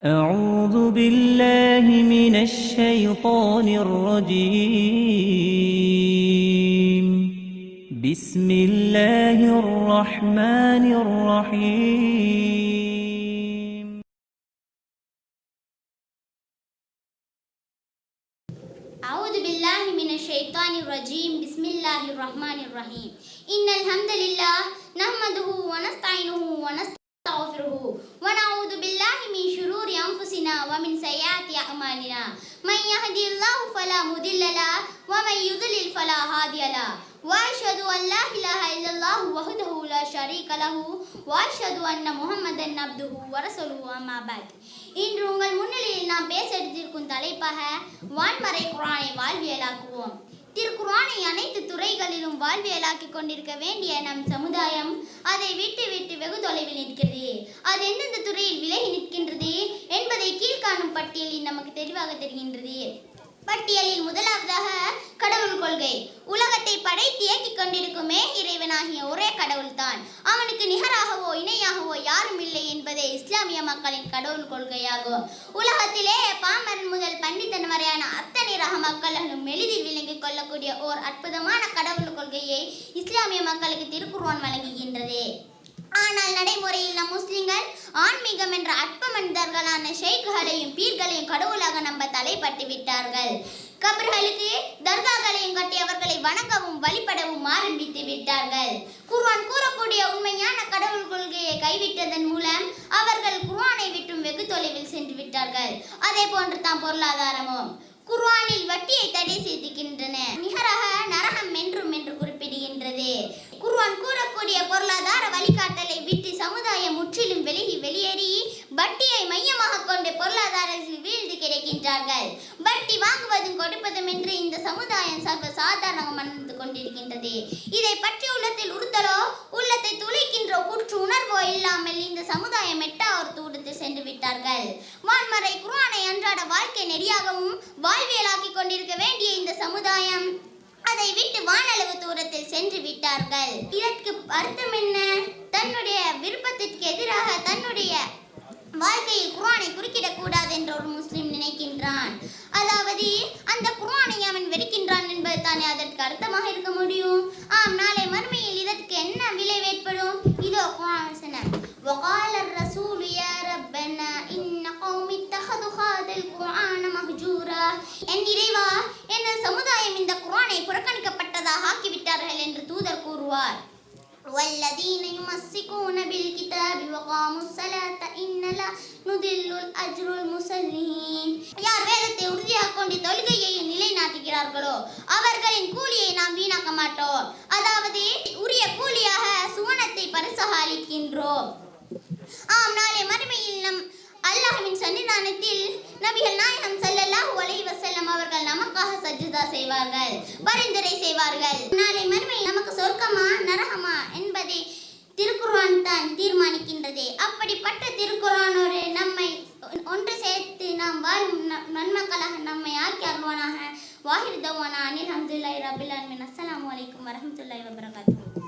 أعوذ بالله من الشيطان الرجيم. بسم الله الرحمن الرحيم. أعوذ بالله من الشيطان الرجيم. بسم الله الرحمن الرحيم. إن الحمد لله نحمده ونستعينه ونستغفره أنفسنا ومن سيئات أعمالنا من يهدي الله فلا مضل له ومن يضلل فلا هادي له وأشهد أن لا إله إلا الله وحده لا شريك له وأشهد أن محمدا عبده ورسوله أما بعد இன்று உங்கள் முன்னிலையில் நாம் பேச எடுத்திருக்கும் தலைப்பாக வான்மறை குரானை வாழ்வியலாக்குவோம் திருக்குறானை அனைத்து துறைகளிலும் வாழ்வியலாக்கி கொண்டிருக்க வேண்டிய நம் சமுதாயம் அதை விட்டு விட்டு வெகு தொலைவில் நிற்கிறது. அது எந்தெந்த துறையில் விலகி நிற்கின்றது என்பதை கீழ்காணும் பட்டியலில் நமக்கு தெளிவாக தெரிகின்றது. பட்டியலில் முதலாவதாக கடவுள் கொள்கை. உலகத்தை படைத்து இயக்கிக் கொண்டிருக்குமே இறைவனாகிய ஒரே கடவுள்தான். அவனுக்கு நிகராகவோ இணையாகவோ யாரும் இல்லை என்பதே இஸ்லாமிய மக்களின் கடவுள் கொள்கையாகும். உலகத்திலே பாமரன் முதல் பண்டிதன் வரையான அத்தனை ரக மக்களும் எளிதில் விளங்கிக் கொள்ளக்கூடிய ஓர் அற்புதமான கடவுள் கொள்கையை இஸ்லாமிய மக்களுக்கு திருக்குர்ஆன் வழங்குகின்றது. ஆனால் நடைமுறையில் நம் முஸ்லிம்கள் ஆன்மீகம் என்ற அற்ப மனிதர்களான ஷெய்க்குகளையும் பீர்களையும் கடவுளாக நம்ப தலைப்பட்டு விட்டார்கள். கபர்களுக்கு தர்காக்களையும் கட்டி அவர்களை வணங்கவும் வழிபடவும் ஆரம்பித்து விட்டார்கள். குர்வான் கூறக்கூடிய உண்மையான கடவுள் கொள்கையை கைவிட்டதன் மூலம் அவர்கள் குர்வானை விட்டும் வெகு தொலைவில் சென்று விட்டார்கள். அதே போன்று தான் பொருளாதாரமும். குர்வானில் வட்டியை தடை செய்திருக்கின்றன நிகராக நரகம் என்றும் என்று குறிப்பிடுகின்றது குர்ஆன் கூறக்கூடிய பொருளாதார வழிகாட்டலை விட்டு சமுதாயம் முற்றிலும் விலகி வெளியேறி வட்டியை மையமாக கொண்டு பொருளாதாரத்தில் வீழ்ந்து கிடக்கின்றார்கள் வட்டி வாங்குவதும் கொடுப்பதும் என்று இந்த சமுதாயம் சர்வ சாதாரணமாக மணந்து கொண்டிருக்கின்றது. இதை பற்றி உள்ளத்தில் உறுத்தலோ உள்ளத்தை துளைக்கின்ற குற்று உணர்வோ இல்லாமல் இந்த சமுதாயம் எட்டாவது தூரத்தில் சென்று விட்டார்கள். வான்மறை குருவானை அன்றாட வாழ்க்கை நெறியாகவும் வாழ்வியலாக்கி கொண்டிருக்க வேண்டிய இந்த சமுதாயம் அதை விட்டு வானளவு தூரத்தில் சென்று விட்டார்கள். இதற்கு அர்த்தம் என்ன? தன்னுடைய விருப்பத்திற்கு எதிராக தன்னுடைய வாழ்க்கையில் குர்ஆனை குறுக்கிடக்கூடாது தானே அதற்கு அர்த்தமாக இருக்க முடியும் ஆம் நாளை மறுமையில் இதற்கு என்ன விளைவு ஏற்படும் இதோ குர்ஆன் வசனம் وقال الرسول يا ربنا إن قوم اتخذوا هذا القرآن مهجورا என் இறைவா எனது சமுதாயம் இந்த குர்ஆனை புறக்கணிக்கப்பட்டதாக ஆக்கிவிட்டார்கள் என்று தூதர் கூறுவார் والذين يمسكون بالكتاب وقاموا الصلاة எனலா நுதில்லுல் அஜ்ருல் முசல்லீன். யார் வேதத்தை உறுதியாக கொண்டு தொழுகையை நிலைநாட்டுகிறார்களோ அவர்களின் கூலியை நாம் வீணாக்க மாட்டோம். அதாவது உரிய கூலியாக சுவனத்தை பரிசாக அளிக்கின்றோம் ஆம் நாளை மறுமையில் நம் அல்லாஹ்வின் சன்னிதானத்தில் நபிகள் நாயகம் சல்லல்லாஹு அலைஹி வஸல்லம் அவர்கள் நமக்காக சஜ்ஜிதா செய்வார்கள் பரிந்துரை செய்வார்கள். நாளை மறுமையில் நமக்கு சொர்க்கமா நரகமா என்பதை ந- நன்மக்களாக நம்மை ஆக்கி அருள்வானாக வாஹிர் தவானா அனில் அஹமதுல்லாய் ரபில் அலமின் அஸ்லாம் வலைக்கம் வரமத்துல்லாய் வபரகாத்துஹு.